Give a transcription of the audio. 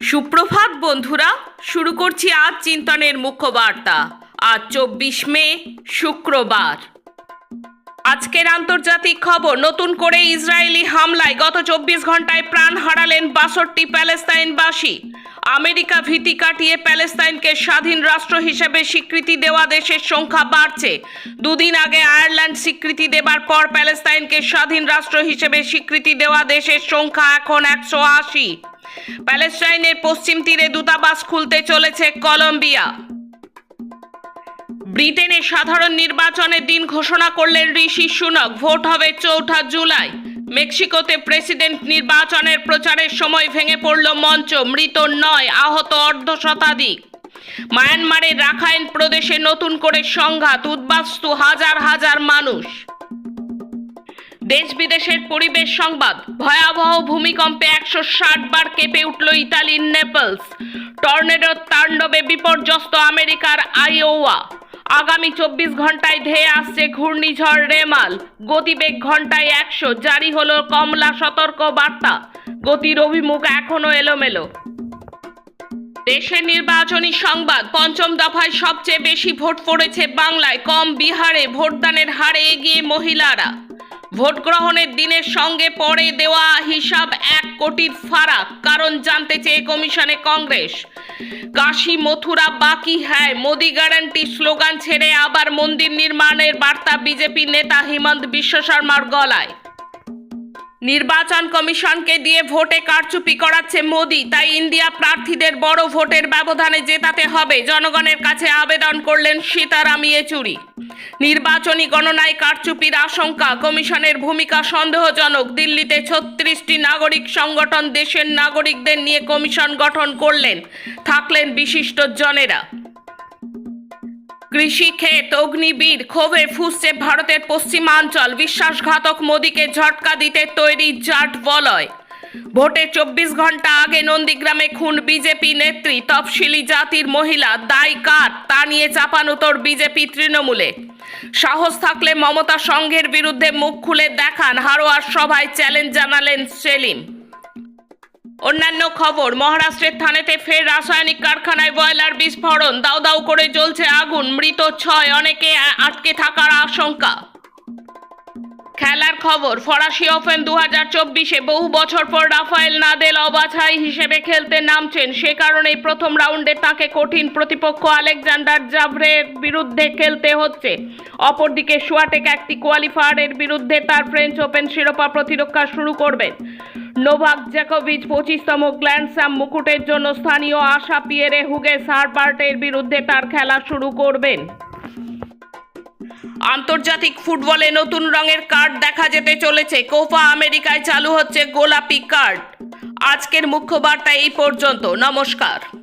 সুপ্রভাত বন্ধুরা, শুরু করছি আজ চিন্তনের মুখ্য বার্তা আজ চব্বিশ মে, শুক্রবার। আজকের আন্তর্জাতিক খবর, নতুন করে ইসরায়েলি হামলায় গত চব্বিশ ঘন্টায় প্রাণ হারালেন বাষট্টি প্যালেস্তাইনবাসী। আমেরিকা ভীতি কাটিয়ে প্যালেস্তাইনকে স্বাধীন রাষ্ট্র হিসেবে স্বীকৃতি দেওয়া দেশের সংখ্যা বাড়ছে। দুদিন আগে আয়ারল্যান্ড স্বীকৃতি দেবার পর প্যালেস্তাইনকে স্বাধীন রাষ্ট্র হিসেবে স্বীকৃতি দেওয়া দেশের সংখ্যা এখন একশো আশি। প্যালেস্টাইনের পশ্চিম তীরে দূতাবাস খুলতে চলেছে কলম্বিয়া। ব্রিটেনে সাধারণ নির্বাচনের দিন ঘোষণা করলেন ঋষি সুনক। ভোট হবে চৌঠা জুলাই। মেক্সিকোতে প্রেসিডেন্ট নির্বাচনের প্রচারের সময় ভেঙে পড়ল মঞ্চ, মৃত নয়, আহত অর্ধ শতাধিক। মায়ানমারের রাখাইন প্রদেশে নতুন করে সংঘাত, উদ্বাস্তু হাজার হাজার মানুষ। দেশ বিদেশের পরিবেশ সংবাদ, ভয়াবহ ভূমিকম্পে একশো ষাট বার কেঁপে উঠল ইতালির নেপলস। টর্নেডোর তাণ্ডবে বিপর্যস্ত আমেরিকার আইওয়া। আগামী চব্বিশ ঘন্টায় ধেয়ে আসছে ঘূর্ণিঝড় রেমাল। গতিবেগ ঘন্টায় একশো। জারি হলো কমলা সতর্ক বার্তা। গতির অভিমুখ এখনও এলোমেলো। দেশের নির্বাচনী সংবাদ, পঞ্চম দফায় সবচেয়ে বেশি ভোট পড়েছে বাংলায়। কম বিহারে ভোটদানের হারে এগিয়ে মহিলারা। ভোট গ্রহণের দিনের সঙ্গে পরে দেওয়া হিসাব এক কোটির ফারাক, কারণ জানতে চেয়ে কমিশনে কংগ্রেস। কাশি, মথুরা, বাকি হ্যায় মোদি গ্যারান্টি স্লোগান ছেড়ে আবার মন্দির নির্মাণের বার্তা বিজেপি নেতা হিমন্ত বিশ্ব শর্মার গলায়। নির্বাচন কমিশনকে দিয়ে ভোটে কারচুপি করাচ্ছে মোদি, তাই ইন্ডিয়া প্রার্থীদের বড় ভোটের ব্যবধানে জেতাতে হবে। জনগণের কাছে আবেদন করলেন সীতারাম ইয়েচুরি। নির্বাচনী গণনায় কারচুপির আশঙ্কা, কমিশনের ভূমিকা সন্দেহজনক। দিল্লিতে ছত্রিশটি নাগরিক সংগঠন দেশের নাগরিকদের নিয়ে কমিশন গঠন করলেন, থাকলেন বিশিষ্ট জনেরা। কৃষিক্ষেত, অগ্নিবীর, ক্ষোভে ফুসছে ভারতের পশ্চিমাঞ্চল। বিশ্বাসঘাতক মোদীকে ঝটকা দিতে তৈরি জাট বলয়। ভোটে চব্বিশ ঘণ্টা আগে নন্দীগ্রামে খুন বিজেপি নেত্রী তফসিলি জাতির মহিলা, দায় কার? তা নিয়ে চাপানুতর বিজেপি তৃণমূলে। সাহস থাকলে মমতা সংঘের বিরুদ্ধে মুখ খুলে দেখান হারোয়ার সভায় চ্যালেঞ্জ জানালেন সেলিম। অন্যান্য খবর, মহারাষ্ট্রের থানেতে ফের রাসায়নিক কারখানায় বয়লার বিস্ফোরণ দাউ দাউ করে জ্বলছে আগুন, মৃত ছয়, অনেকে আটকে থাকার আশঙ্কা। খেলার খবর, ফরাসি ওপেন দু হাজার চব্বিশে বহু বছর পর রাফায়েল নাদেল অবাছাই হিসেবে খেলতে নামছেন। সে কারণেই প্রথম রাউন্ডে তাকে কঠিন প্রতিপক্ষ আলেকজান্ডার জাভরের বিরুদ্ধে খেলতে হচ্ছে। অপরদিকে সোয়াটেক একটি কোয়ালিফায়ারের বিরুদ্ধে তার ফ্রেঞ্চ ওপেন শিরোপা প্রতিরক্ষা শুরু করবেন নোভাক জ্যাকোভিচ পঁচিশতম গ্ল্যান্ড স্যাম মুকুটের জন্য স্থানীয় আশা পিয়েরে হুগেস হারবার্টের বিরুদ্ধে তার খেলা শুরু করবেন। আন্তর্জাতিক ফুটবলে নতুন রঙের কার্ড দেখা যেতে চলেছে। কোপা আমেরিকায় চালু হচ্ছে গোলাপি কার্ড। আজকের মুখ্য বার্তা এই পর্যন্ত। নমস্কার।